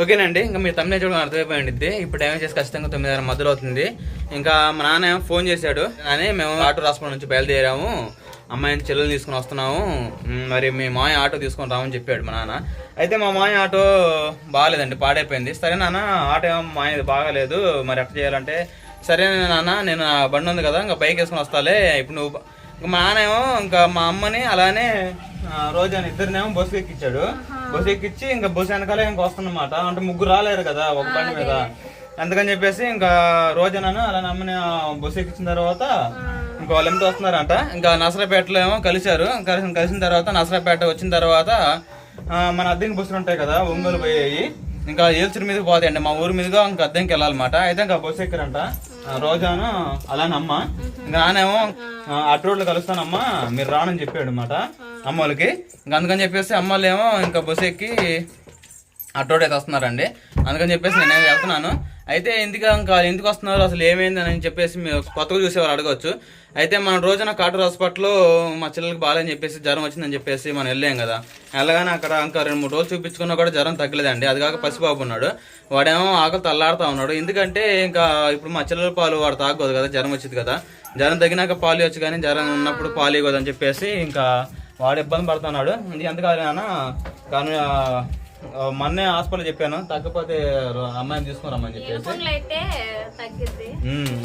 ఓకేనండి ఇంకా మీరు తమిళ చూడడం అర్థమైపోయింది ఇప్పుడు టైం చేసి ఖచ్చితంగా తొమ్మిదిన్నర మధ్యలో అవుతుంది. ఇంకా మా నాన్న ఫోన్ చేశాడు. అని మేము ఆటో రాసుకోవడం నుంచి బయలుదేరాము. అమ్మాయిని చెల్లెలు తీసుకుని వస్తున్నాము. మరి మీ మాయ ఆటో తీసుకొని రామని చెప్పాడు మా నాన్న. అయితే మా మాయ ఆటో బాగాలేదండి పాడైపోయింది. సరే నాన్న ఆటో ఏమో మాయది బాగాలేదు. మరి ఎట్లా చేయాలంటే సరే నాన్న నేను నా బండి ఉంది కదా ఇంకా బైక్ వేసుకొని వస్తాలే. ఇప్పుడు నువ్వు ఇంకా మా నాన్న ఏమో ఇంకా మా అమ్మని అలానే రోజు అని ఇద్దరినేమో బస్సు ఎక్కించాడు బస్సు ఎక్కించి ఇంకా బస్సు వెనకాలే ఇంకా వస్తున్నమాట అంటే ముగ్గురు రాలేరు కదా ఒక బండి మీద. అందుకని చెప్పేసి ఇంకా రోజునను అలా అమ్మని ఆ బస్సు ఎక్కించిన తర్వాత ఇంకా వాళ్ళు ఎంత వస్తున్నారంట. ఇంకా నసరాపేటలో ఏమో కలిశారు. కలిసిన కలిసిన తర్వాత నసరాపేట వచ్చిన తర్వాత మన అద్దెకి బస్సులు ఉంటాయి కదా ఒంగోలు పోయాయి. ఇంకా ఏల్చూరు మీదకి పోతాయండి. మా ఊరి మీదుగా ఇంకా అద్దెకి వెళ్ళాలన్నమాట. అయితే ఇంకా బస్సు ఎక్కారంట. రోజాను అలానే అమ్మ ఇంకా నానేమో అటు రోడ్లు కలుస్తానమ్మా మీరు రానని చెప్పాడు అనమాట అమ్మోళ్ళకి. ఇంకా అందుకని చెప్పేసి అమ్మోళ్ళు ఏమో ఇంకా బస్సు ఎక్కి అటోడు అయితే వస్తున్నారండి. అందుకని చెప్పేసి నేను వెళ్తున్నాను. అయితే ఎందుకు ఇంకా ఎందుకు వస్తున్నారు అసలు ఏమైంది అని చెప్పేసి మీరు కొత్తగా చూసేవారు అడగవచ్చు అయితే మన రోజున కాటూరు హాస్పిటల్లో మా చెల్లెలకి బాగాలని చెప్పేసి జ్వరం వచ్చిందని చెప్పేసి మనం వెళ్ళాం కదా. వెళ్ళగానే అక్కడ ఇంకా రెండు మూడు రోజులు చూపించుకున్నా కూడా జ్వరం తగ్గలేదండి. అది కాక పసిబాబు ఉన్నాడు. వాడేమో ఆకలి తల్లాడుతూ ఉన్నాడు. ఎందుకంటే ఇంకా ఇప్పుడు మా చెల్లెల పాలు వాడు తాగదు కదా జ్వరం వచ్చింది కదా. జ్వరం తగ్గినాక పాలు ఇవ్వచ్చు కానీ జ్వరం ఉన్నప్పుడు పాలు ఇవ్వదు అని చెప్పేసి ఇంకా వాడు ఇబ్బంది పడుతున్నాడు. ఇది ఎంత కాదు నాన్న? కానీ మొన్నే హాస్పిటల్ చెప్పాను. తగ్గకపోతే ర- అమ్మాయిని తీసుకురమ్మని చెప్పేసి.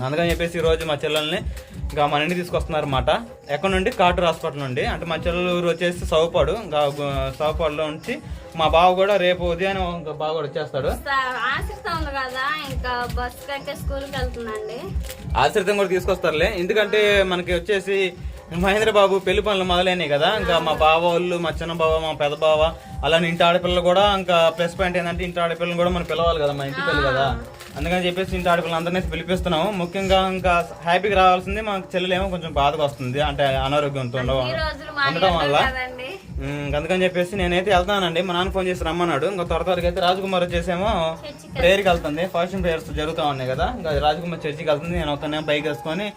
అందుకని చెప్పేసి ఈ రోజు మా చెల్లెల్ని ఇంకా మన ఇంటికి తీసుకొస్తున్నారు అనమాట ఎక్కడ నుండి? కాటూరు హాస్పిటల్ నుండి. అంటే మా చెల్లెలు ఊరు వచ్చేసి సౌపాడు. ఇంకా సౌపాడులో నుంచి మా బావ కూడా రేపు ఉదయాన్నే ఇంకా బావ కూడా వచ్చేస్తాడు. ఆశ్రితం కూడా తీసుకొస్తారులే. ఎందుకంటే మనకి వచ్చేసి మహేంద్ర బాబు పెళ్ళి పనులు మొదలైనాయి కదా. ఇంకా మా బావ వాళ్ళు మా చిన్న బావ మా పెద్ద బావ అలానే ఇంటి ఆడపిల్లలు కూడా ఇంకా ప్లస్ పాయింట్ ఏంటంటే ఇంటి ఆడపిల్లలు కూడా మనం పిలవాలి కదా మా ఇంటి పెళ్ళి కదా. అందుకని చెప్పేసి ఇంటి ఆడపిల్లలు అందరినీ పిలిపిస్తున్నాము. ముఖ్యంగా ఇంకా హ్యాపీగా రావాల్సింది మా చెల్లెలేమో కొంచెం బాధగా వస్తుంది అంటే అనారోగ్యంతో ఉండడం వల్ల. అందుకని చెప్పేసి నేనైతే వెళ్తానండి. మా నాన్న ఫోన్ చేసి రమ్మన్నాడు. ఇంకా త్వర త్వరగా అయితే రాజకుమార్ వచ్చేసేమో ప్రేయర్కి వెళ్తుంది. ఫాస్టింగ్ ప్రేయర్స్ జరుగుతూ ఉన్నాయి కదా. ఇంకా రాజకుమార్ చర్చికి వెళ్తుంది. నేను ఒక్కనే బైక్ వేసుకొని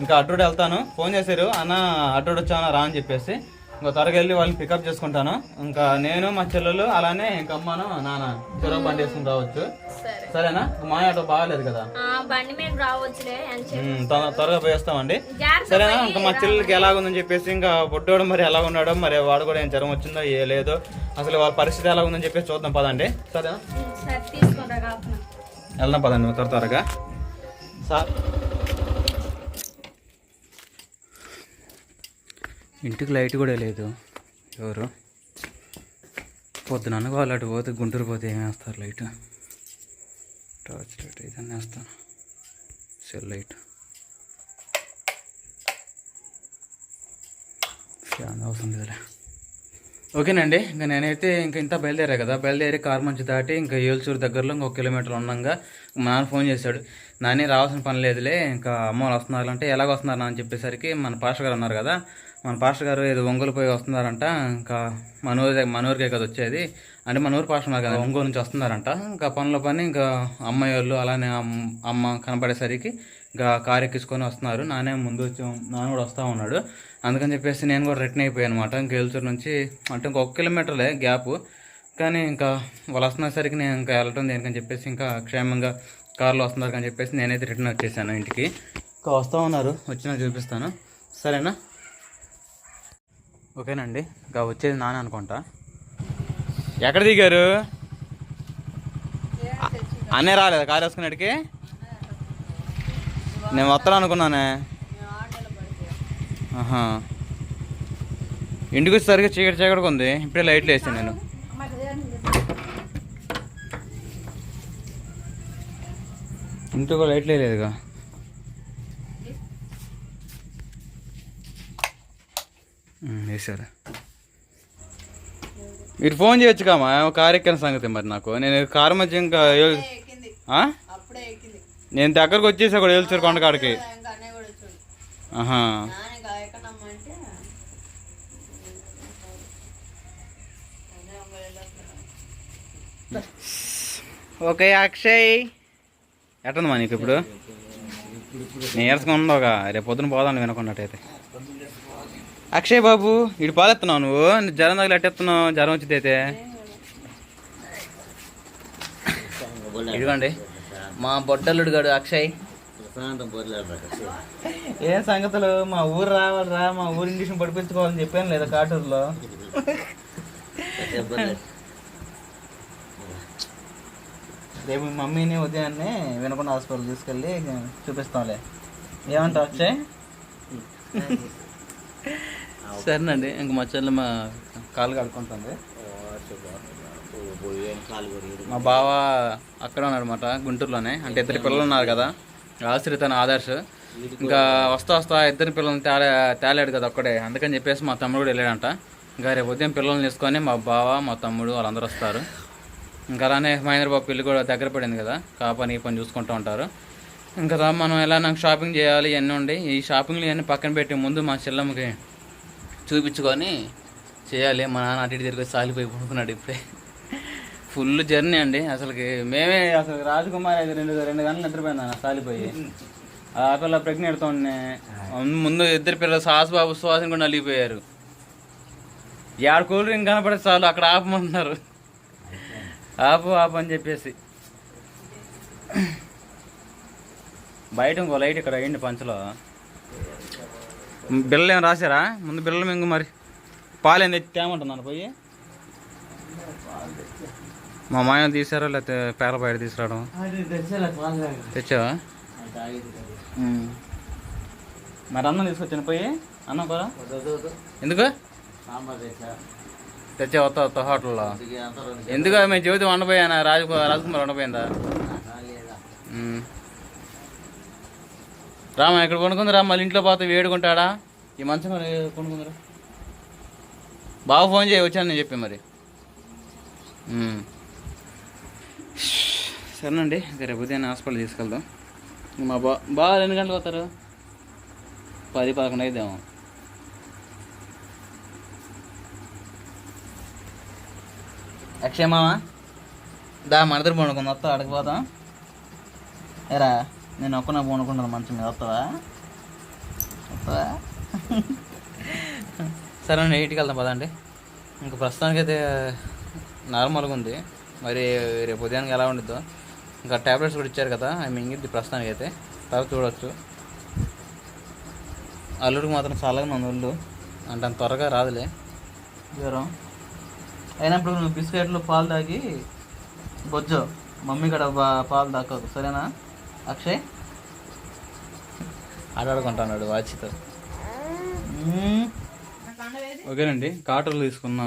ఇంకా అడ్రోడ్ వెళ్తాను. ఫోన్ చేశారు. అన్న అడ్రోడ్ వచ్చాను? రా అని చెప్పేసి. ఇంకా త్వరగా వెళ్ళి వాళ్ళని పికప్ చేసుకుంటాను. ఇంకా నేను మా చెల్లెలు అలానే ఇంకా అమ్మాను నాన్న చెరువు బండి వేసుకుని రావచ్చు. సరే. సరేనా? మా ఆటో బాగాలేదు కదా. త్వరగా పోయేస్తామండి. సరేనా? ఇంకా మా చెల్లెలకి ఎలాగుందని చెప్పేసి ఇంకా పుట్టోడు మరి ఎలా ఉన్నాడో మరి వాడు కూడా ఏం జ్వరం వచ్చిందో ఏ లేదో అసలు వాళ్ళ పరిస్థితి ఎలా ఉందని చెప్పేసి చూద్దాం పదండి. సరేనా? వెళ్దాం పదండి త్వర త్వరగా. సార్ ఇంటికి లైట్ కూడా లేదు. ఎవరు? పొద్దున అనుకోవాలి అటు పోతే గుంటూరు పోతే ఏమి వేస్తారు లైట్? టార్చ్ లైట్ ఇదన్నీ వేస్తాను. Cell light. ఫ్యాన్ అవసరం లేదులే. ఓకేనండి ఇంకా నేనైతే ఇంకా ఇంత బయలుదేరా కదా. బయలుదేరి కారు మంచి దాటి ఇంకా ఏల్చూరు దగ్గరలో ఇంకొక కిలోమీటర్ ఉన్నాగా మా నాన్న ఫోన్ చేశాడు. నానే రావాల్సిన పని లేదులే ఇంకా అమ్మ వాళ్ళు వస్తున్నారు అంటే ఎలాగ వస్తున్నారు అని చెప్పేసరికి మన పాస్టర్ గారు అన్నారు కదా. మన పాస్టర్ గారు ఏదో ఒంగోలు పోయి వస్తున్నారంట. ఇంకా మన ఊరి మన ఊరికే కదా వచ్చేది. అంటే మనూరు పాస్టర్ ఉన్నారు కదా ఒంగోలు నుంచి వస్తున్నారంట. ఇంకా పనుల పని ఇంకా అమ్మాయి వాళ్ళు అలానే అమ్మ కనపడేసరికి ఇంకా కారు ఎక్కించుకొని వస్తున్నారు. నానే ముందు వచ్చి నాన్న కూడా వస్తూ ఉన్నాడు. అందుకని చెప్పేసి నేను కూడా రిటర్న్ అయిపోయాను అనమాట ఇంకా నుంచి అంటే ఇంకొక కిలోమీటర్లే గ్యాప్. కానీ ఇంకా వాళ్ళు వస్తున్నసరికి నేను ఇంకా వెళ్ళటం దేనికని చెప్పేసి ఇంకా క్షేమంగా కార్లో వస్తున్నారు అని చెప్పేసి నేనైతే రిటర్న్ వచ్చేసాను ఇంటికి. ఇంకా వస్తూ ఉన్నారు వచ్చినా చూపిస్తాను. సరేనా? ఓకేనండి. ఇంకా వచ్చేది నాన్న అనుకుంటా. ఎక్కడ దిగారు? అన్నే రాలేదు కారు వేసుకునేటికి నేను వస్తాను అనుకున్నానే. ఆహా. ఇంటికి వచ్చేసరికి చీకటి చీకటిగా ఉంది. ఇప్పుడే లైట్లు వేసాను నేను. ఇంటికి లైట్లు వేయలేదుగా. వేశారు మీరు ఫోన్ చేయొచ్చు కామా? కారు ఎక్కిన సంగతి మరి నాకు. నేను కారు మధ్య ఇంకా నేను దగ్గరకు వచ్చేసా కూడా ఏల్చూరు కొండకాడికి ఇంకా అన్నయ్య కూడా వచ్చాడు. ఆహా. ఓకే అక్షయ్. ఎట్టుంది మా నీకు ఇప్పుడు? నీరసంగా రేపు పొద్దున పోదాం వినకున్నట్టయితే అక్షయ్ బాబు ఇటు పాలెత్తున్నావు నువ్వు? జ్వరం తగిలి ఎట్టేస్తున్నావు జ్వరం వచ్చింది అయితే. ఇదిగోండి. మా బొడ్డల్లుడు గడు అక్షయ్. ఏం సంగతులు? మా ఊరు రావాలిరా మా ఊరు ఇండిషన్ పడిపించుకోవాలని చెప్పాను లేదా కాటూరులో? రేపు మీ మమ్మీని ఉదయాన్నే వినకుండా హాస్పిటల్ తీసుకెళ్ళి చూపిస్తాంలే. ఏమంటావు అక్షయ్? సరేనండి ఇంక మా చెల్లి మా కాలు కడుకుంటుంది మా బావ అక్కడ ఉన్నాడు అనమాట గుంటూరులోనే. అంటే ఇద్దరు పిల్లలు ఉన్నారు కదా ఆశ్రిత ఆదర్శ్. ఇంకా వస్తా వస్తా ఇద్దరు పిల్లల్ని తేలే తేలాడు కదా ఒక్కడే. అందుకని చెప్పేసి మా తమ్ముడు కూడా వెళ్ళాడంట. ఇంకా రేపు ఉదయం పిల్లల్ని తీసుకొని మా బావ మా తమ్ముడు వాళ్ళందరూ వస్తారు. ఇంకా అలానే మహేంద్ర బాబు పెళ్ళి కూడా దగ్గర పడింది కదా కాపని ఈ పని చూసుకుంటూ ఉంటారు. ఇంకా మనం ఎలా నాకు షాపింగ్ చేయాలి ఇవన్నీ ఉండి ఈ షాపింగ్లు ఇవన్నీ పక్కన పెట్టి ముందు మా చెల్లమ్మకి చూపించుకొని చేయాలి. మా నాన్న అటు ఇటు తిరిగి సాలిపోయి పడుకున్నాడు ఇప్పుడే. ఫుల్ జర్నీ అండి. అసలుకి మేమే అసలు రాజకుమార్ అయితే రెండు రెండు గంటలు నిద్రపోయింది అన్న సాలిపోయి ఆ పిల్ల తోనే ముందు ఇద్దరు పిల్లలు సాస్ బాబు సువాసన కూడా నలిగిపోయారు. యాడ కూల్ డ్రింక్ కనపడే చాలు అక్కడ ఆపమంటున్నారు. ఆపు ఆపు అని చెప్పేసి. బయట ఇంకో లైట్ ఇక్కడ అయ్యండి పంచలో. బిళ్ళలు ఏమి రాశారా? ముందు బిళ్ళలు మింగు మరి. పాలు ఏం తెచ్చి తేమంటున్నాను పోయి. మా మాయ తీసారా లేకపోతే పేర బయట తీసుకురావడం? తెచ్చావా? మరి అన్నం తీసుకొచ్చాను పోయి. అన్నం కూడా ఎందుకు? తెచ్చా వస్తా వస్తా హోటల్లో? ఎందుకు? మేము చెబితే వండపోయానా రాజు రాజకుమార్ వండపోయిందా రామ ఇక్కడ కొనుక్కుందిరా మళ్ళీ ఇంట్లో పోతే వేడుకుంటాడా? ఈ మంచం మరి కొనుక్కుందిరా? బాగా ఫోన్ చేయి వచ్చాను నేను చెప్పి మరి. సరేనండి రేపు ఉదయం హాస్పిటల్ తీసుకెళ్దాం. మా బా బాగా ఎన్ని గంటలకు వస్తారు? పది పదకొండు అయిద్దాము. మామ దా మనద్దరు పండుకుంది వస్తా అడగపోతాం ఎరా నేను ఒక్కన పోనుకుంటాను మంచం మీద వస్తావా? వస్తావా? సరే అండి ఎయిట్కి వెళ్దాం పదండి. ఇంకా ప్రస్తుతానికైతే నార్మల్గా ఉంది. మరి రేపు ఉదయానికి ఎలా ఉండిద్దో. ఇంకా ట్యాబ్లెట్స్ కూడా ఇచ్చారు కదా అవి మింగిద్ది ప్రస్తుతానికి అయితే తర్వాత చూడవచ్చు అల్లుడికి మాత్రం చల్లగా ఉంది ఒళ్ళు. అంటే అంత త్వరగా రాదులే. జ్వరం. అయినప్పుడు నువ్వు బిస్కెట్లు పాలు తాగి బొజ్జో. మమ్మీ కూడా పాలు తాకకు. సరేనా? అక్షయ్? ఆడాడుకుంటున్నాడు వాచితో. ఓకేనండి కాటర్లు తీసుకున్న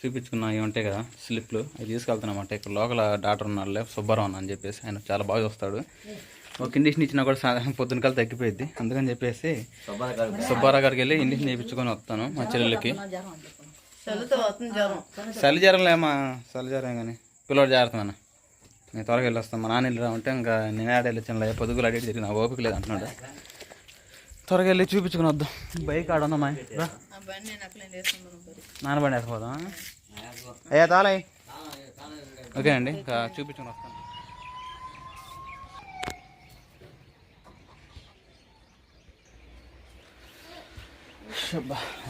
చూపించుకున్న ఇవి ఉంటాయి కదా స్లిప్లు. అవి తీసుకెళ్తున్నామంటే. ఇక్కడ లోకల్ డాక్టర్ ఉన్నారులే సుబ్బారావు అన్న అని చెప్పేసి ఆయన చాలా బాగా చూస్తాడు. ఒక ఇండిషన్ ఇచ్చినా కూడా పొద్దున కల్లా తగ్గిపోయింది అందుకని చెప్పేసి సుబ్బారావు గారికి వెళ్ళి ఇండిషన్ చేయించుకొని వస్తాను మా చెల్లెలకి వస్తుంది? జ్వరం చలి జ్వరంలేమా చలి జ్వరం కానీ పిల్లడు జాగ్రత్త అన్న నేను త్వరగా వెళ్ళొస్తాను. మా నాన్న వెళ్ళి ఉంటే ఇంకా నేను ఆడ వెళ్ళొచ్చాను లే పొద్దుగులు అడిగి తిరిగి నా ఓపిక లేదు అంటున్నాడు. త్వరగా వెళ్ళి చూపించుకుని వద్దాం. బైక్ ఆడుందమ్మా రా. ఆ బండి వేసుకోదాం అయ్యా తాలయ్ ఓకే అండి ఇంకా చూపించుకుని వస్తాను.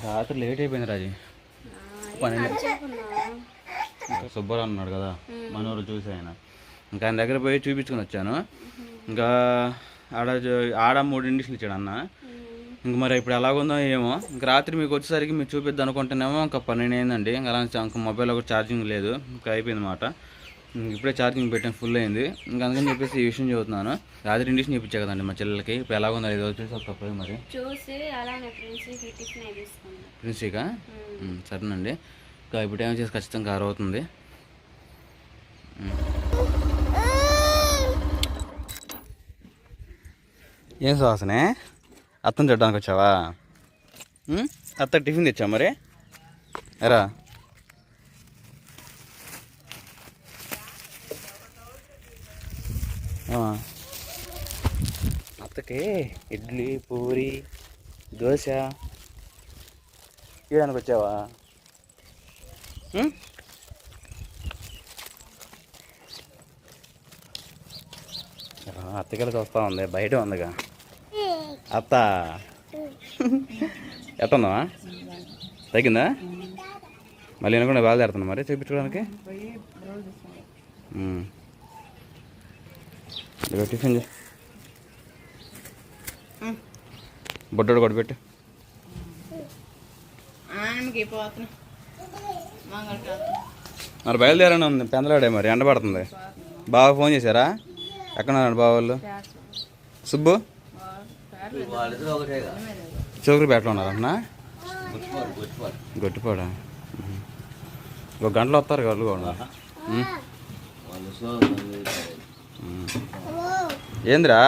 రాత్రి లేట్ అయిపోయింది రాజీ. పన్నెండు. సుబ్బారావు అన్నాడు కదా. మనోరు చూసి ఆయన. ఇంకా ఆయన దగ్గర పోయి చూపించుకుని వచ్చాను. ఇంకా ఆడ ఆడ మూడు ఇండిషన్లు ఇచ్చాడు అన్న. ఇంక మరి ఇప్పుడు ఎలాగుందో ఏమో. ఇంక రాత్రి మీకు వచ్చేసరికి మీరు చూపిద్దాం అనుకుంటేనేమో ఇంకా పన్నెండు అయిందండి. ఇంకా అలా ఇంకా మొబైల్లో కూడా ఛార్జింగ్ లేదు. ఇంకా అయిపోయింది అనమాట ఇప్పుడే ఛార్జింగ్ పెట్టాను ఫుల్ అయింది. ఇంకా అందుకని చెప్పేసి ఈ విషయం చెబుతున్నాను. రాత్రి ఇండిషన్ చూపించా కదండి మా చెల్లెలకి. ఇప్పుడు ఎలాగుందో ఏదో చూసి ఒక పోయి మరి? చూసి తీసుకున్నాం. ప్రిన్సీకా? ఉమ్, సరేనండి. ఇంకా ఇప్పుడు ఏం చేసి ఖచ్చితంగా అవుతుంది. ఏం సువాసనే అత్తని చూడడానికి వచ్చావా? అత్త టిఫిన్ తెచ్చావు మరి? ఎరా. అత్తకి ఇడ్లీ పూరి దోశ. ఇవ్వడానికి వచ్చావా? అత్తకెళ్ళకి వస్తా ఉంది. బయట ఉందిగా. అత్త. ఎట్టుందా తగ్గిందా? మళ్ళీ అనుకుంటే బయలుదేరుతున్నా మరి చూపించుకోవడానికి? టిఫిన్ చేయి బొడ్డోడు కూడా పెట్టు. మరి బయలుదేరని ఉంది పెందలాడే మరి ఎండ పడుతుంది బాగా ఫోన్ చేశారా? ఎక్కడ ఉన్నారండి బావ వాళ్ళు సుబ్బు? చౌకరిపేటలో ఉన్నారన్నా గొట్టిపాడా. ఒక గంటలో వస్తారు వాళ్ళు. కూడా. ఏందిరా?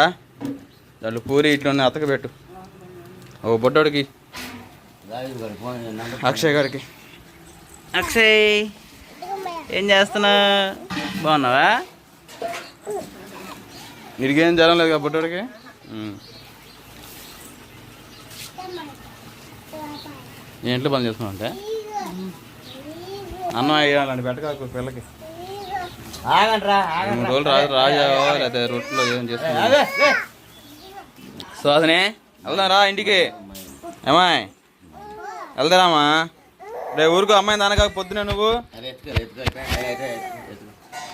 వాళ్ళు పూరి ఇట్లా అతక పెట్టు. ఓ బొడ్డోడికి. అక్షయ్ గారికి. అక్షయ్ ఏం చేస్తున్నా? బాగున్నావా? నీకేం జ్వరం లేదు కదా బొడ్డోడికి? నేను ఇంట్లో పని చేసుకున్నా అంటే? అన్నం వేయాలండి పెట్టకాకు పిల్లకి. మూడు రోజులు రాజు రాజా లేకపోతే రొట్టెలో ఏం చేసుకున్నా శోధనే వెళ్దాం రా ఇంటికి. ఏమాయ్ వెళ్దారామా? రే ఊరుకో అమ్మాయి దానకా పొద్దునే నువ్వు.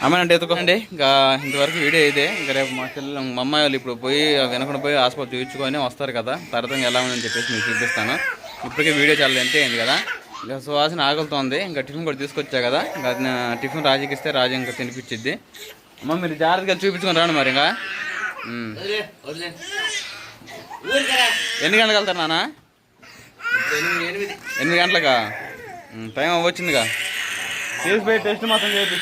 అమ్మాయి అంటే ఎత్తుకోండి ఇంకా ఇంతవరకు వీడియో అయితే ఇంకా రేపు మా చెల్లెలు మా అమ్మాయి వాళ్ళు ఇప్పుడు పోయి వెనకుండా పోయి హాస్పిటల్ చూపించుకొని వస్తారు కదా. తర్వాత ఎలా ఉందని చెప్పేసి మీకు చూపిస్తాను. ఇప్పటికే వీడియో చాలా ఎంత అయింది కదా. ఇంకా సువాసన ఆగులుతోంది. ఇంకా టిఫిన్ కూడా తీసుకొచ్చా కదా. ఇంకా టిఫిన్ రాజుకి ఇస్తే రాజు ఇంకా తినిపించిద్ది. అమ్మ మీరు జాగ్రత్తగా చూపించుకొని రాండి మరి ఇంకా. ఎన్ని గంటలకు వెళ్తారు నాన్న? ఎనిమిది. గంటలకా? టైం వచ్చిందిగా తీసిపోయి టెస్ట్ మాత్రం చేపి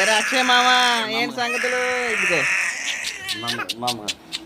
ఏ అక్షయ్ మామ ఏంటి సంగతులు? ఇదిగో. హాయ్